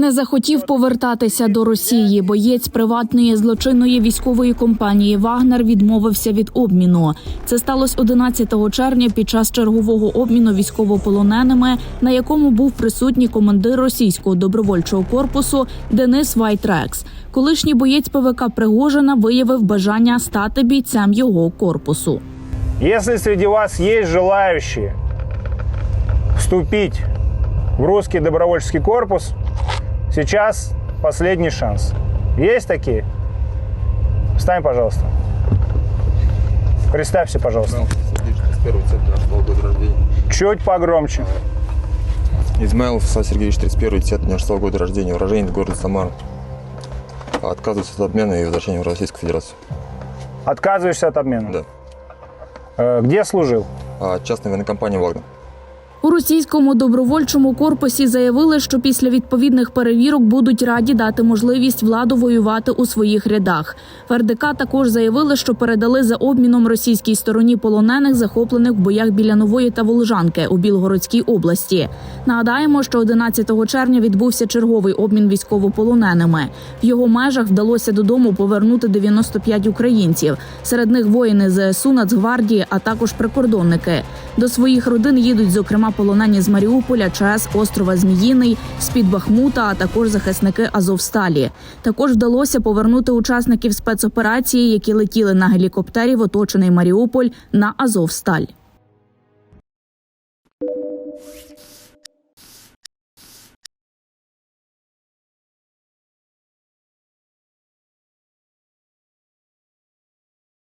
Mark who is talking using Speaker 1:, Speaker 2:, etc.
Speaker 1: Не захотів повертатися до Росії. Боєць приватної злочинної військової компанії Вагнер відмовився від обміну. Це сталося 11 червня під час чергового обміну військовополоненими, на якому був присутній командир російського добровольчого корпусу Денис Вайтрекс. Колишній боєць ПВК Пригожина виявив бажання стати бійцем його корпусу.
Speaker 2: Если среди вас есть желающие вступить в русский добровольческий корпус, сейчас последний шанс. Есть такие? Встань, пожалуйста. Представься, пожалуйста.
Speaker 3: Года рождения.
Speaker 2: Чуть погромче.
Speaker 3: Измайлов Сан Сергеевич, 31 цвет нашего года рождения. Уроженец города Самара. Отказывается от обмена и возвращения в Российскую Федерацию.
Speaker 2: Отказываешься от обмена?
Speaker 3: Да.
Speaker 2: Э, Где служил?
Speaker 3: А частная военная компания «Вагнер».
Speaker 1: У російському добровольчому корпусі заявили, що після відповідних перевірок будуть раді дати можливість владу воювати у своїх рядах. В РДК також заявили, що передали за обміном російській стороні полонених, захоплених в боях біля Нової та Волжанки у Білгородській області. Нагадаємо, що 11 червня відбувся черговий обмін військовополоненими. В його межах вдалося додому повернути 95 українців. Серед них воїни ЗСУ, Нацгвардії, а також прикордонники. До своїх родин їдуть, полонені з Маріуполя, ЧАЕС острова Зміїний, з-під Бахмута, а також захисники Азовсталі. Також вдалося повернути учасників спецоперації, які летіли на гелікоптері в оточений Маріуполь на Азовсталь.